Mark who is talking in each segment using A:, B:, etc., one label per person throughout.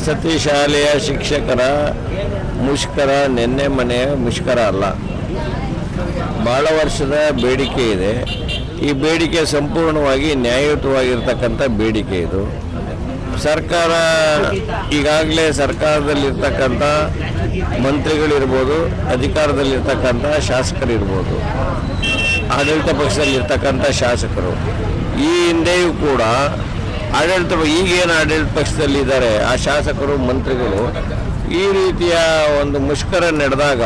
A: ವಸತಿ ಶಾಲೆಯ ಶಿಕ್ಷಕರ ಮುಷ್ಕರ ನಿನ್ನೆ ಮನೆಯ ಮುಷ್ಕರ ಅಲ್ಲ. ಭಾಳ ವರ್ಷದ ಬೇಡಿಕೆ ಇದೆ. ಈ ಬೇಡಿಕೆ ಸಂಪೂರ್ಣವಾಗಿ ನ್ಯಾಯಯುತವಾಗಿರ್ತಕ್ಕಂಥ ಬೇಡಿಕೆ ಇದು. ಸರ್ಕಾರ ಈಗಾಗಲೇ ಸರ್ಕಾರದಲ್ಲಿರ್ತಕ್ಕಂಥ ಮಂತ್ರಿಗಳಿರ್ಬೋದು, ಅಧಿಕಾರದಲ್ಲಿರ್ತಕ್ಕಂಥ ಶಾಸಕರಿರ್ಬೋದು, ಆಡಳಿತ ಪಕ್ಷದಲ್ಲಿರ್ತಕ್ಕಂಥ ಶಾಸಕರು. ಈ ಹಿಂದೆಯೂ ಕೂಡ ಆಡಳಿತ ಈಗೇನು ಆಡಳಿತ ಪಕ್ಷದಲ್ಲಿ ಇದ್ದಾರೆ, ಆ ಶಾಸಕರು, ಮಂತ್ರಿಗಳು, ಈ ರೀತಿಯ ಒಂದು ಮುಷ್ಕರ ನಡೆದಾಗ,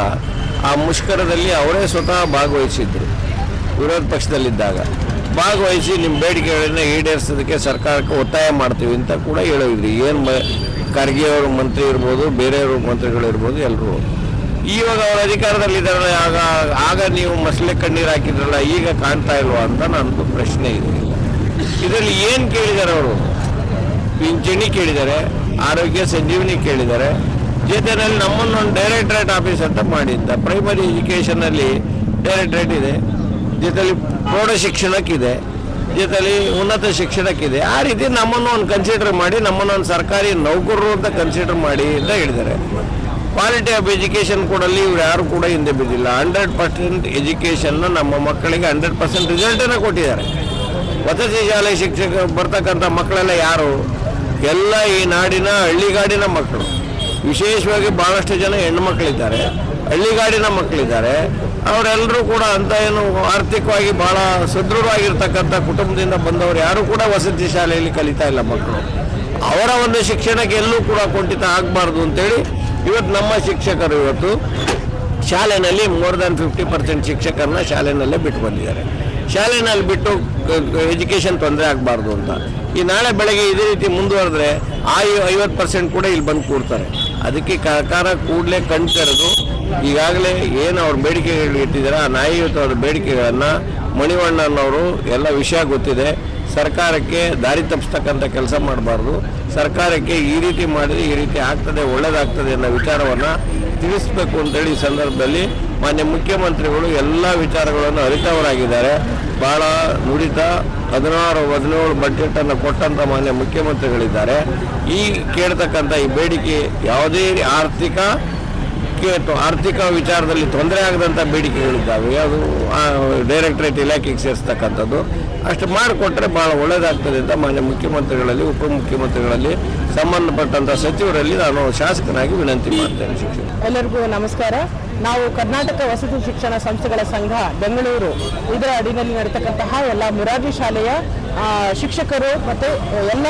A: ಆ ಮುಷ್ಕರದಲ್ಲಿ ಅವರೇ ಸ್ವತಃ ಭಾಗವಹಿಸಿದ್ರು, ವಿರೋಧ ಪಕ್ಷದಲ್ಲಿದ್ದಾಗ. ಭಾಗವಹಿಸಿ ನಿಮ್ಮ ಬೇಡಿಕೆಗಳನ್ನ ಈಡೇರಿಸೋದಕ್ಕೆ ಸರ್ಕಾರಕ್ಕೆ ಒತ್ತಾಯ ಮಾಡ್ತೀವಿ ಅಂತ ಕೂಡ ಹೇಳಿದ್ರಿ ಏನು ಮ ಖರ್ಗೆ ಅವರು ಮಂತ್ರಿ ಇರ್ಬೋದು, ಬೇರೆಯವರು ಮಂತ್ರಿಗಳು ಇರ್ಬೋದು ಎಲ್ಲರೂ ಇವಾಗ ಅವರು ಅಧಿಕಾರದಲ್ಲಿದ್ದಾರೆ ಆಗ ಆಗ ನೀವು ಮಸಲೆ ಕಣ್ಣೀರು ಹಾಕಿದ್ರಲ್ಲ, ಈಗ ಕಾಣ್ತಾ ಇಲ್ವಾ ಅಂತ ನನ್ನದು ಪ್ರಶ್ನೆ ಇದೆ. ಇದರಲ್ಲಿ ಏನು ಕೇಳಿದ್ದಾರೆ ಅವರು? ಪಿಂಚಣಿ ಕೇಳಿದ್ದಾರೆ, ಆರೋಗ್ಯ ಸಂಜೀವನಿ ಕೇಳಿದ್ದಾರೆ. ಜೊತೆಯಲ್ಲಿ ನಮ್ಮನ್ನು ಒಂದು ಡೈರೆಕ್ಟರೇಟ್ ಆಫೀಸ್ ಅಂತ ಮಾಡಿದ್ದ. ಪ್ರೈಮರಿ ಎಜುಕೇಷನಲ್ಲಿ ಡೈರೆಕ್ಟರೇಟ್ ಇದೆ. ಜೊತೆಲಿ ಪ್ರೌಢ ಶಿಕ್ಷಣಕ್ಕಿದೆ. ಜೊತೆಲಿ ಉನ್ನತ ಶಿಕ್ಷಣಕ್ಕಿದೆ. ಆ ರೀತಿ ನಮ್ಮನ್ನು ಒಂದು ಕನ್ಸಿಡರ್ ಮಾಡಿ, ನಮ್ಮನ್ನು ಒಂದು ಸರ್ಕಾರಿ ನೌಕರರು ಅಂತ ಕನ್ಸಿಡರ್ ಮಾಡಿ ಅಂತ ಹೇಳಿದ್ದಾರೆ. ಕ್ವಾಲಿಟಿ ಆಫ್ ಎಜುಕೇಷನ್ ಕೊಡಲಿ ಇವ್ರು ಯಾರು ಕೂಡ ಹಿಂದೆ ಬಿದ್ದಿಲ್ಲ. ಹಂಡ್ರೆಡ್ ಪರ್ಸೆಂಟ್ ಎಜುಕೇಷನ್ನ ನಮ್ಮ ಮಕ್ಕಳಿಗೆ ಹಂಡ್ರೆಡ್ ಪರ್ಸೆಂಟ್ ರಿಸಲ್ಟನ್ನು ಕೊಟ್ಟಿದ್ದಾರೆ. ವಸತಿ ಶಾಲೆ ಶಿಕ್ಷಕ ಬರ್ತಕ್ಕಂಥ ಮಕ್ಕಳೆಲ್ಲ ಯಾರು? ಎಲ್ಲ ಈ ನಾಡಿನ ಹಳ್ಳಿಗಾಡಿನ ಮಕ್ಕಳು. ವಿಶೇಷವಾಗಿ ಭಾಳಷ್ಟು ಜನ ಹೆಣ್ಮಕ್ಳಿದ್ದಾರೆ. ಹಳ್ಳಿಗಾಡಿನ ಮಕ್ಕಳಿದ್ದಾರೆ. ಅವರೆಲ್ಲರೂ ಕೂಡ ಅಂತ ಏನು ಆರ್ಥಿಕವಾಗಿ ಭಾಳ ಸದೃಢವಾಗಿರ್ತಕ್ಕಂಥ ಕುಟುಂಬದಿಂದ ಬಂದವರು ಯಾರು ಕೂಡ ವಸತಿ ಶಾಲೆಯಲ್ಲಿ ಕಲಿತಾ ಇಲ್ಲ ಮಕ್ಕಳು. ಅವರ ಒಂದು ಶಿಕ್ಷಣಕ್ಕೆ ಎಲ್ಲೂ ಕೂಡ ಕುಂಠಿತ ಆಗಬಾರ್ದು ಅಂತೇಳಿ ಇವತ್ತು ನಮ್ಮ ಶಿಕ್ಷಕರು ಇವತ್ತು ಶಾಲೆಯಲ್ಲಿ ಮೋರ್ ದ್ಯಾನ್ ಫಿಫ್ಟಿ ಪರ್ಸೆಂಟ್ ಶಿಕ್ಷಕರನ್ನ ಶಾಲೆಯಲ್ಲೇ ಬಿಟ್ಟು ಬಂದಿದ್ದಾರೆ. ಶಾಲೆನಲ್ಲಿ ಬಿಟ್ಟು ಎಜುಕೇಷನ್ ತೊಂದರೆ ಆಗಬಾರ್ದು ಅಂತ. ಈ ನಾಳೆ ಬೆಳಗ್ಗೆ ಇದೇ ರೀತಿ ಮುಂದುವರೆದ್ರೆ ಆ ಐವತ್ತು ಪರ್ಸೆಂಟ್ ಕೂಡ ಇಲ್ಲಿ ಬಂದು ಕೂಡ್ತಾರೆ. ಅದಕ್ಕೆ ಸರ್ಕಾರ ಕೂಡಲೇ ಕಣ್ ತೆರೆದು ಈಗಾಗಲೇ ಏನು ಅವ್ರ ಬೇಡಿಕೆಗಳು ಇಟ್ಟಿದ್ದಾರೆ ಆ ನ್ಯಾಯಯುತವಾದ ಬೇಡಿಕೆಗಳನ್ನು ಮಣಿವಣ್ಣನವರು ಎಲ್ಲ ವಿಷಯ ಗೊತ್ತಿದೆ. ಸರ್ಕಾರಕ್ಕೆ ದಾರಿ ತಪ್ಪಿಸ್ತಕ್ಕಂಥ ಕೆಲಸ ಮಾಡಬಾರ್ದು. ಸರ್ಕಾರಕ್ಕೆ ಈ ರೀತಿ ಮಾಡಿದ್ರೆ ಈ ರೀತಿ ಆಗ್ತದೆ, ಒಳ್ಳೇದಾಗ್ತದೆ ಅನ್ನೋ ವಿಚಾರವನ್ನು ತಿಳಿಸ್ಬೇಕು ಅಂತೇಳಿ ಈ ಸಂದರ್ಭದಲ್ಲಿ ಮಾನ್ಯ ಮುಖ್ಯಮಂತ್ರಿಗಳು ಎಲ್ಲ ವಿಚಾರಗಳನ್ನು ಅರಿತವರಾಗಿದ್ದಾರೆ. ಭಾಳ ನುಡಿತ ಹದಿನಾರು, ಹದಿನೇಳು ಬಜೆಟನ್ನು ಕೊಟ್ಟಂಥ ಮಾನ್ಯ ಮುಖ್ಯಮಂತ್ರಿಗಳಿದ್ದಾರೆ. ಈ ಕೇಳ್ತಕ್ಕಂಥ ಈ ಬೇಡಿಕೆ ಯಾವುದೇ ಆರ್ಥಿಕ ಕೆ- ಆರ್ಥಿಕ ವಿಚಾರದಲ್ಲಿ ತೊಂದರೆ ಆಗದಂಥ ಬೇಡಿಕೆಗಳಿದ್ದಾವೆ. ಅದು ಡೈರೆಕ್ಟರೇಟ್ ಇಲಾಖೆಗೆ ಸೇರಿಸ್ತಕ್ಕಂಥದ್ದು. ಅಷ್ಟು ಮಾಡಿಕೊಟ್ರೆ ಭಾಳ ಒಳ್ಳೆಯದಾಗ್ತದೆ ಅಂತ ಮಾನ್ಯ ಮುಖ್ಯಮಂತ್ರಿಗಳಲ್ಲಿ, ಉಪಮುಖ್ಯಮಂತ್ರಿಗಳಲ್ಲಿ ಸಂಬಂಧಪಟ್ಟಂಥ ಸಚಿವರಲ್ಲಿ ನಾನು ಶಾಸಕನಾಗಿ ವಿನಂತಿ ಮಾಡ್ತೇನೆ
B: ಎಲ್ಲರಿಗೂ ನಮಸ್ಕಾರ. ನಾವು ಕರ್ನಾಟಕ ವಸತಿ ಶಿಕ್ಷಣ ಸಂಸ್ಥೆಗಳ ಸಂಘ, ಬೆಂಗಳೂರು. ಇದರ ಅಡಿನಲ್ಲಿ ನಡೆತಕ್ಕಂತಹ ಎಲ್ಲ ಮುರಾರ್ಜಿ ಶಾಲೆಯ ಶಿಕ್ಷಕರು ಮತ್ತು ಎಲ್ಲ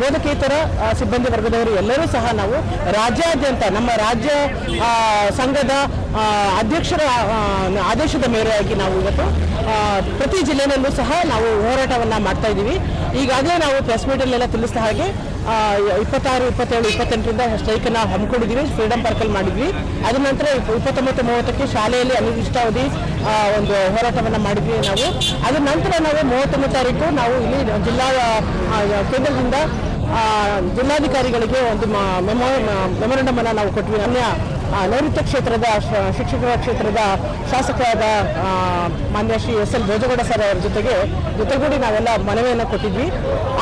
B: ಬೋಧಕೇತರ ಸಿಬ್ಬಂದಿ ವರ್ಗದವರು ಎಲ್ಲರೂ ಸಹ ನಾವು ರಾಜ್ಯಾದ್ಯಂತ, ನಮ್ಮ ರಾಜ್ಯ ಸಂಘದ ಅಧ್ಯಕ್ಷರ ಆದೇಶದ ಮೇರೆಯಾಗಿ ನಾವು ಇವತ್ತು ಪ್ರತಿ ಜಿಲ್ಲೆಯಲ್ಲೂ ಸಹ ನಾವು ಹೋರಾಟವನ್ನು ಮಾಡ್ತಾ ಇದ್ದೀವಿ. ಈಗಾಗಲೇ ನಾವು ಪ್ರೆಸ್ ಮೀಟಲ್ಲೆಲ್ಲ ತಿಳಿಸಿದ ಹಾಗೆ ಇಪ್ಪತ್ತಾರು, ಇಪ್ಪತ್ತೇಳು, ಇಪ್ಪತ್ತೆಂಟರಿಂದ ಸ್ಟ್ರೈಕನ್ನು ಹಮ್ಮಿಕೊಂಡಿದ್ದೀವಿ ಫ್ರೀಡಮ್ ಪಾರ್ಕಲ್ಲಿ ಮಾಡಿದ್ವಿ. ಅದ ನಂತರ ಇಪ್ಪ- ಇಪ್ಪತ್ತೊಂಬತ್ತು, ಮೂವತ್ತಕ್ಕೆ ಶಾಲೆಯಲ್ಲಿ ಅನಿರ್ದಿಷ್ಟಾವಧಿ ಒಂದು ಹೋರಾಟವನ್ನು ಮಾಡಿದ್ವಿ ನಾವು. ಅದರ ನಂತರ ನಾವು ಮೂವತ್ತೊಂದು ತಾರೀಕು ನಾವು ಇಲ್ಲಿ ಜಿಲ್ಲಾ ಕೇಂದ್ರದಿಂದ ಜಿಲ್ಲಾಧಿಕಾರಿಗಳಿಗೆ ಒಂದು ಮೆಮೊ ಮೆಮೊರಂಡಮನ್ನು ನಾವು ಕೊಟ್ವಿ. ಅನ್ಯ ನೈಋತ್ಯ ಕ್ಷೇತ್ರದ ಶಿಕ್ಷಕರ ಕ್ಷೇತ್ರದ ಶಾಸಕರಾದ ಮಾನ್ಯ Shri S L Bhojegowda sir ಅವರ ಜೊತೆಗೆ ಜೊತೆಗೂಡಿ ನಾವೆಲ್ಲ ಮನವಿಯನ್ನು ಕೊಟ್ಟಿದ್ವಿ.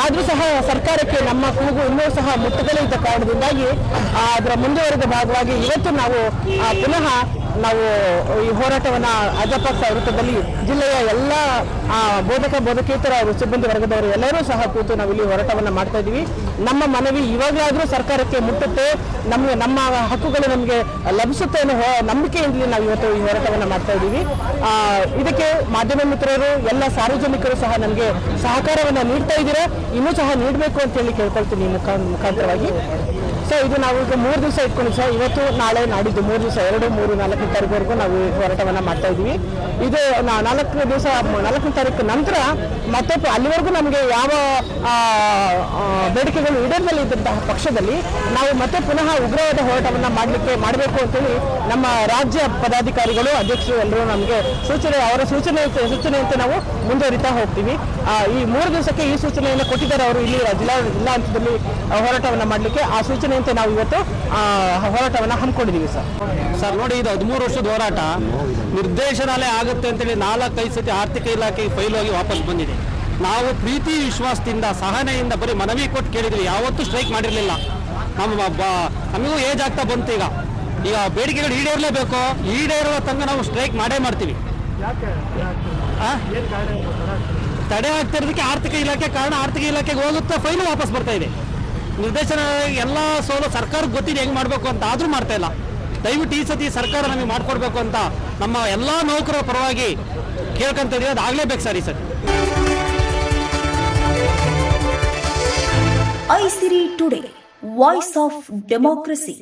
B: ಆದರೂ ಸಹ ಸರ್ಕಾರಕ್ಕೆ ನಮ್ಮ ಕೂಗು ಇನ್ನೂ ಸಹ ಮುಟ್ಟದಲೇ ಇದ್ದ ಕಾರಣದಿಂದಾಗಿ ಅದರ ಮುಂದುವರೆದ ಭಾಗವಾಗಿ ಇವತ್ತು ನಾವು ಪುನಃ ನಾವು ಈ ಹೋರಾಟವನ್ನು ಅಜಪ್ಪ ವೃತ್ತದಲ್ಲಿ ಜಿಲ್ಲೆಯ ಎಲ್ಲ ಬೋಧಕ, ಬೋಧಕೇತರ ಸಿಬ್ಬಂದಿ ವರ್ಗದವರು ಎಲ್ಲರೂ ಸಹ ಕೂತು ನಾವು ಇಲ್ಲಿ ಹೋರಾಟವನ್ನು ಮಾಡ್ತಾ ಇದ್ದೀವಿ. ನಮ್ಮ ಮನವಿ ಇವಾಗಲಾದರೂ ಸರ್ಕಾರಕ್ಕೆ ಮುಟ್ಟುತ್ತೆ. ನಮಗೆ ನಮ್ಮ ಹಕ್ಕುಗಳು ನಮಗೆ ಲಭಿಸುತ್ತೆ ಅನ್ನೋ ನಂಬಿಕೆ ನಂಬಿಕೆಯಿಂದಲೇ ನಾವು ಇವತ್ತು ಈ ಹೋರಾಟವನ್ನು ಮಾಡ್ತಾ ಇದ್ದೀವಿ. ಇದಕ್ಕೆ ಮಾಧ್ಯಮ ಮಿತ್ರರು, ಎಲ್ಲ ಸಾರ್ವಜನಿಕರು ಸಹ ನಮಗೆ ಸಹಕಾರವನ್ನು ನೀಡ್ತಾ ಇದ್ದೀರಾ. ಇನ್ನೂ ಸಹ ನೀಡಬೇಕು ಅಂತೇಳಿ ಕೇಳ್ಕೊಳ್ತೀನಿ ಈ ಮುಖಾ, ಮುಖಾಂತರವಾಗಿ. ಸೊ ಇದು ನಾವು ಈಗ ಮೂರು ದಿವಸ ಇಟ್ಕೊಂಡು ಸರ್. ಇವತ್ತು, ನಾಳೆ, ನಾಡಿದ್ದು ಮೂರು ದಿವಸ, ಎರಡು, ಮೂರು ನಾಲ್ಕನೇ ತಾರೀಕುವರೆಗೂ ನಾವು ಹೋರಾಟವನ್ನು ಮಾಡ್ತಾ ಇದ್ದೀವಿ. ಇದು ನಾಲ್ಕು ದಿವಸ ನಾಲ್ಕನೇ ತಾರೀಕು ನಂತರ ಮತ್ತೆ ಅಲ್ಲಿವರೆಗೂ ನಮಗೆ ಯಾವ ಬೇಡಿಕೆಗಳು ಈಡೇರದಲ್ಲಿ ಇದ್ದಂತಹ ಪಕ್ಷದಲ್ಲಿ ನಾವು ಮತ್ತೆ ಪುನಃ ಉಗ್ರವಾದ ಹೋರಾಟವನ್ನು ಮಾಡಲಿಕ್ಕೆ, ಮಾಡಬೇಕು ಅಂತೇಳಿ ನಮ್ಮ ರಾಜ್ಯ ಪದಾಧಿಕಾರಿಗಳು, ಅಧ್ಯಕ್ಷರು ಎಲ್ಲರೂ ನಮಗೆ ಸೂಚನೆ, ಅವರ ಸೂಚನೆ ಸೂಚನೆಯಂತೆ ನಾವು ಮುಂದುವರಿತಾ ಹೋಗ್ತೀವಿ. ಈ ಮೂರು ದಿವಸಕ್ಕೆ ಈ ಸೂಚನೆಯನ್ನು ಕೊಟ್ಟಿದ್ದಾರೆ ಅವರು. ಇಲ್ಲಿ ಜಿಲ್ಲಾ ಜಿಲ್ಲಾ ಹಂತದಲ್ಲಿ ಹೋರಾಟವನ್ನು ಮಾಡಲಿಕ್ಕೆ ಆ ಸೂಚನೆಯಂತೆ ನಾವು ಇವತ್ತು ಹೋರಾಟವನ್ನು ಹಮ್ಮಿಕೊಂಡಿದ್ದೀವಿ ಸರ್.
C: ಸರ್, ನೋಡಿ, ಇದು ಹದಿಮೂರು ವರ್ಷದ ಹೋರಾಟ. ನಿರ್ದೇಶನಾಲಯ ಆಗುತ್ತೆ ಅಂತೇಳಿ ನಾಲ್ಕೈದು ಸತಿ ಆರ್ಥಿಕ ಇಲಾಖೆಗೆ ಫೈಲ್ ಆಗಿ ವಾಪಸ್ ಬಂದಿದೆ. ನಾವು ಪ್ರೀತಿ, ವಿಶ್ವಾಸದಿಂದ, ಸಹನೆಯಿಂದ ಬರೀ ಮನವಿ ಕೊಟ್ಟು ಕೇಳಿದ್ವಿ. ಯಾವತ್ತೂ ಸ್ಟ್ರೈಕ್ ಮಾಡಿರಲಿಲ್ಲ. ನಮ್ಮ ನಮಗೂ ಏಜ್ ಆಗ್ತಾ ಬಂತು ಈಗ. ಈಗ ಬೇಡಿಕೆಗಳು ಈಡೇರಲೇಬೇಕು. ಈಡೇರುವ ತಂಗ ನಾವು ಸ್ಟ್ರೈಕ್ ಮಾಡೇ ಮಾಡ್ತೀವಿ? ತಡೆ ಆಗ್ತಿರೋದಕ್ಕೆ ಆರ್ಥಿಕ ಇಲಾಖೆ ಕಾರಣ ಆರ್ಥಿಕ ಇಲಾಖೆಗೆ ಹೋಗುತ್ತಾ, ಫೈಲು ವಾಪಸ್ ಬರ್ತಾ ಇದೆ. ನಿರ್ದೇಶನ ಎಲ್ಲ ಸೋಲು ಸರ್ಕಾರಕ್ಕೆ ಗೊತ್ತಿದೆ, ಹೆಂಗೆ ಮಾಡಬೇಕು ಅಂತ, ಆದರೂ ಮಾಡ್ತಾ ಇಲ್ಲ. ದಯವಿಟ್ಟು ಈ ಸತಿ ಸರ್ಕಾರ ನಮಗೆ ಮಾಡಿಕೊಡ್ಬೇಕು ಅಂತ ನಮ್ಮ ಎಲ್ಲ ನೌಕರರ ಪರವಾಗಿ ಕೇಳ್ಕೊಂತ ಇದೀವಿ. ಅದು ಆಗಲೇಬೇಕು ಸರ್ ಈ ಸತಿ.
D: Aisiri today voice of democracy